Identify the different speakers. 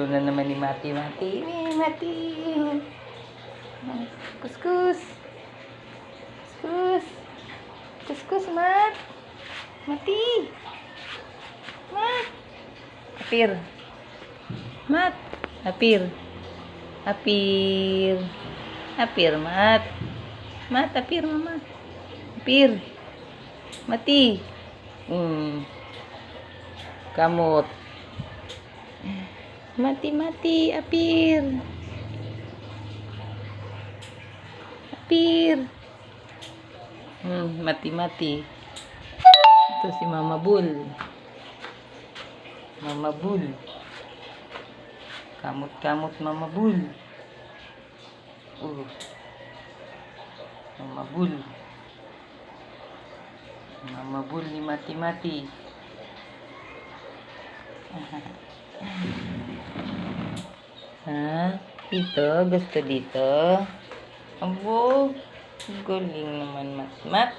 Speaker 1: ulo na naman ni Mati. Mati, Mati. Kuskus. Kuskus. Kuskus, Mat. Mati. Mat. Apir. Mat. Apir. Apir. Apir, Mat. Mat, apir, mama. Apir. Mati. Hmm. Kamot. Mati-mati, apir. Apir. Hmm, mati-mati. Ito si Mama Bull. Mama Bull. Kamot-kamot Mama Bull. Uh. Mama Bull. Mama Bull ni mati-mati. Ha? Dito? Gusto dito? Abo, galing naman mat. Mat?